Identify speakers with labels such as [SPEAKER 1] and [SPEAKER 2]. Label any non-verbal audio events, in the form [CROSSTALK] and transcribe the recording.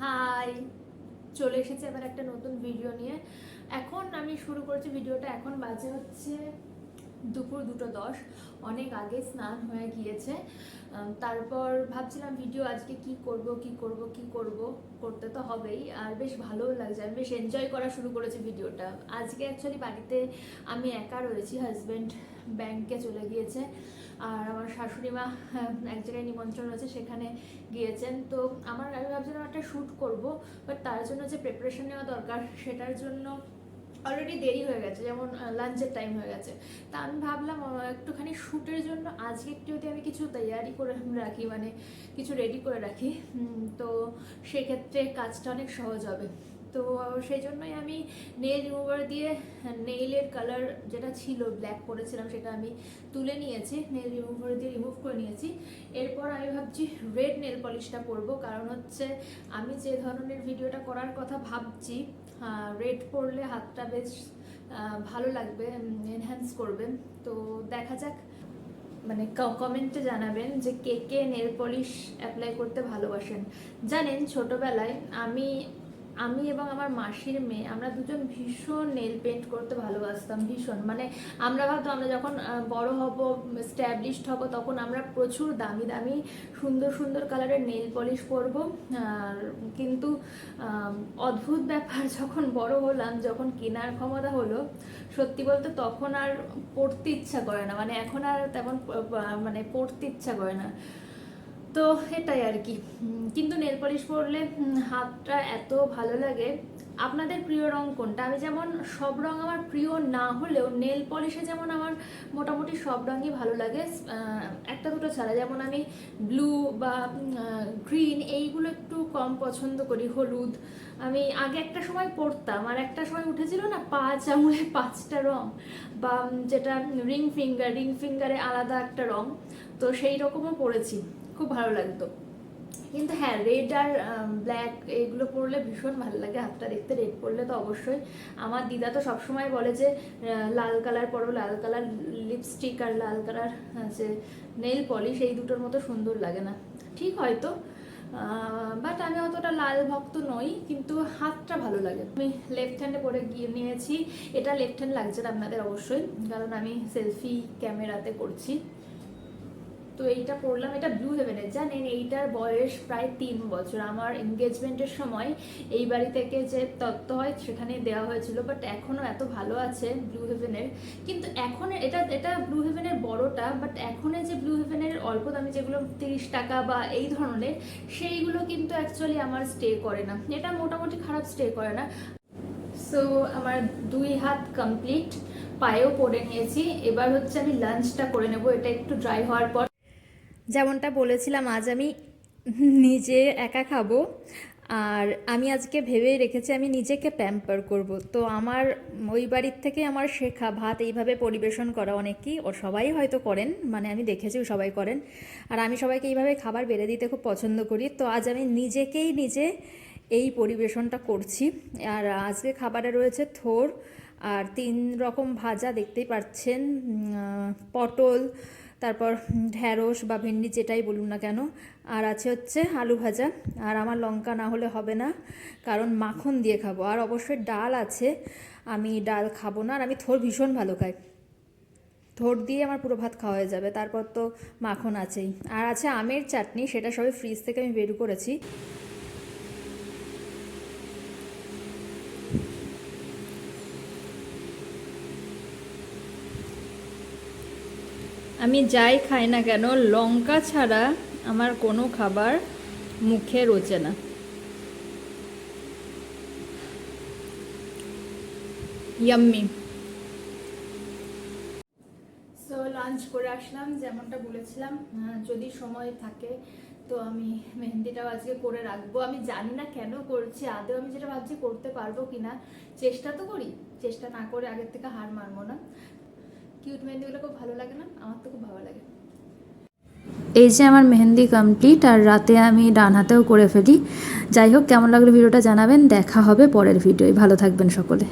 [SPEAKER 1] High. চলে এসেছে এবার একটা নতুন ভিডিও নিয়ে। এখন আমি শুরু করছি ভিডিওটা এখন বাজে হচ্ছে দুপুর দুটো দশ অনেক আগে স্নান হয়ে গিয়েছে। তারপর ভাবছিলাম ভিডিও আজকে কি করব কি করব কি করব করতে তো হবেই। আর বেশ ভালোও লাগছে আমি বেশ এনজয় করা শুরু করেছি ভিডিওটা আজকে অ্যাকচুয়ালি বাড়িতে আমি একা রয়েছি হাজব্যান্ড ব্যাংকে চলে গিয়েছে। আর আমার শাশুড়ি মা হ্যাঁ, এক জায়গায় নিমন্ত্রণ রয়েছে সেখানে গিয়েছেন। তো আমার আমি ভাবছিলাম একটা শ্যুট করব বাট তার জন্য যে প্রিপারেশন নেওয়া দরকার সেটার জন্য অলরেডি দেরি হয়ে গেছে, যেমন লাঞ্চের টাইম হয়ে গেছে। তা আমি ভাবলাম একটুখানি শ্যুটের জন্য আজকে একটু যদি আমি কিছু তৈয়ারি করে রাখি মানে কিছু রেডি করে রাখি তো সেক্ষেত্রে কাজটা অনেক সহজ হবে। তো সেই জন্যই আমি নেল রিমুভার দিয়ে নেইলের কালার যেটা ছিল ব্ল্যাক করেছিলাম সেটা আমি তুলে নিয়েছি নেল রিমুভার দিয়ে রিমুভ করে নিয়েছি। এরপর আমি ভাবছি রেড নেল পলিশটা করব, কারণ হচ্ছে আমি যে ধরনের ভিডিওটা করার কথা ভাবছি রেড পরলে হাতটা বেশ ভালো লাগবে এনহ্যান্স করবে। তো দেখা যাক মানে কমেন্টে জানাবেন যে কে কে নেল পলিশ অ্যাপ্লাই করতে ভালোবাসেন। জানেন, ছোটবেলায় আমি আমি এবং আমার মাসির মেয়ে, আমরা দুজন ভীষণ নেল পেন্ট করতে ভালোবাসতাম, ভীষণ। মানে আমরা ভাবতাম, আমরা যখন বড় হব স্ট্যাবলিশড হব, তখন আমরা প্রচুর দামি দামি, সুন্দর সুন্দর কালারের নেল পলিশ করব কিন্তু অদ্ভুত ব্যাপার, [LAUGHS] যখন বড় হলাম, যখন কেনার ক্ষমতা হলো, সত্যি বলতে তখন আর পড়তে ইচ্ছা করে না। মানে এখন আর তেমন মানে পড়তে ইচ্ছা করে না। তো এটাই আর কি। কিন্তু নেল পলিশ পরলে হাতটা এত ভালো লাগে। আপনাদের প্রিয় রং কোনটা? আমি যেমন সব রং আমার প্রিয় না হলেও নেল পলিশে যেমন আমার মোটামুটি সব রঙই ভালো লাগে। একটা দুটো ছাড়া। যেমন আমি ব্লু বা গ্রিন এইগুলো একটু কম পছন্দ করি, হলুদ। আমি আগে একটা সময় পরতাম, আর একটা সময় উঠেছিল না পাঁচ আঙুলে পাঁচটা রং বা যেটা রিং ফিঙ্গার রিং ফিঙ্গারে আলাদা একটা রং। তো সেই রকমও পরেছি। খুব ভালো লাগতো। কিন্তু হ্যাঁ রেড আর ব্ল্যাক এগুলো পরলে ভীষণ ভালো লাগে, হাতটা দেখতে রেড পরলে তো অবশ্যই। আমার দিদা তো সবসময় বলে যে লাল কালার পরো, লাল কালার লিপস্টিক আর লাল কালার যে নেল পলিশ এই দুটোর মতো সুন্দর লাগে না। ঠিক হয়তো বাট আমি অতটা লাল ভক্ত নই, কিন্তু হাতটা ভালো লাগে। আমি লেফট হ্যান্ডে পরে গিয়ে নিয়েছি, এটা লেফট হ্যান্ড লাগছে না আপনাদের অবশ্যই, কারণ আমি সেলফি ক্যামেরাতে করছি। তো এইটা পড়লাম, এটা ব্লু হেভেনের জানেন? এইটার বয়স প্রায় তিন বছর। আমার এনগেজমেন্টের সময় এই বাড়ি থেকে যে তত্ত্ব হয় সেখানে দেওয়া হয়েছিল বাট এখনও এত ভালো আছে ব্লু হেভেনের কিন্তু এখন এটা এটা ব্লু হেভেনের বড়টা বাট এখন যে ব্লু হেভেনের অল্প দামি যেগুলো তিরিশ টাকা বা এই ধরনের, সেইগুলো কিন্তু অ্যাকচুয়ালি আমার স্টে করে না। এটা মোটামুটি খারাপ স্টে করে না। সো আমার দুই হাত কমপ্লিট পায়েও পরে নিয়েছি। এবার হচ্ছে আমি লাঞ্চটা করে নেব। এটা একটু ড্রাই হওয়ার পর।
[SPEAKER 2] যেমনটা বলেছিলাম, আজ আমি নিজে একা খাব। আর আমি আজকে ভেবেই রেখেছি আমি নিজেকে প্যাম্পার করব। তো আমার, ওই বাড়ির থেকে আমার শেখা ভাত এইভাবে পরিবেশন করা অনেকেই ও সবাই হয়তো করেন মানে আমি দেখেছি সবাই করেন। আর আমি সবাইকে এইভাবে খাবার বেড়ে দিতে খুব পছন্দ করি। তো আজ আমি নিজেকেই নিজে এই পরিবেশনটা করছি। আর আজকে খাবারে রয়েছে থোর, আর তিন রকম ভাজা দেখতেই পাচ্ছেন পটল তারপর ঢ্যাঁড়স বা ভেন্ডি যেটাই বলুন না কেন, আর আছে হচ্ছে আলু ভাজা। আর আমার লঙ্কা না হলে হবে না, কারণ মাখন দিয়ে খাব। আর অবশ্যই ডাল আছে, আমি ডাল খাব না, আর আমি থোর ভীষণ ভালো খাই। থোর দিয়ে আমার পুরো ভাত খাওয়া হয়ে যাবে। তারপর তো মাখন আছেই। আর আছে আমের চাটনি, সেটা সবই ফ্রিজ থেকে আমি বের করেছি। আমি যাই খাই না কেন, লঙ্কা ছাড়া আমার কোনো খাবার মুখে রোচে না। ইয়াম্মি
[SPEAKER 1] সো লাঞ্চ করে আসলাম, যেমনটা বলেছিলাম যদি সময় থাকে, তো আমি মেহেন্দিটাও আজকে করে রাখব। আমি জানি না কেন করছি, আদৌ আমি যেটা ভাবছি করতে পারব কিনা, চেষ্টা তো করি। চেষ্টা না করে আগের থেকে হার মানবো না। কিউট মেহেন্দিগুলো খুব ভালো লাগে না? আমার তো খুব ভালো লাগে।
[SPEAKER 2] এই যে আমার মেহেন্দি কমপ্লিট আর রাতে আমি ডান হাতেও করে ফেলি। যাই হোক, কেমন লাগল ভিডিওটা জানাবেন। দেখা হবে পরের ভিডিওয়। ভালো থাকবেন সকলে।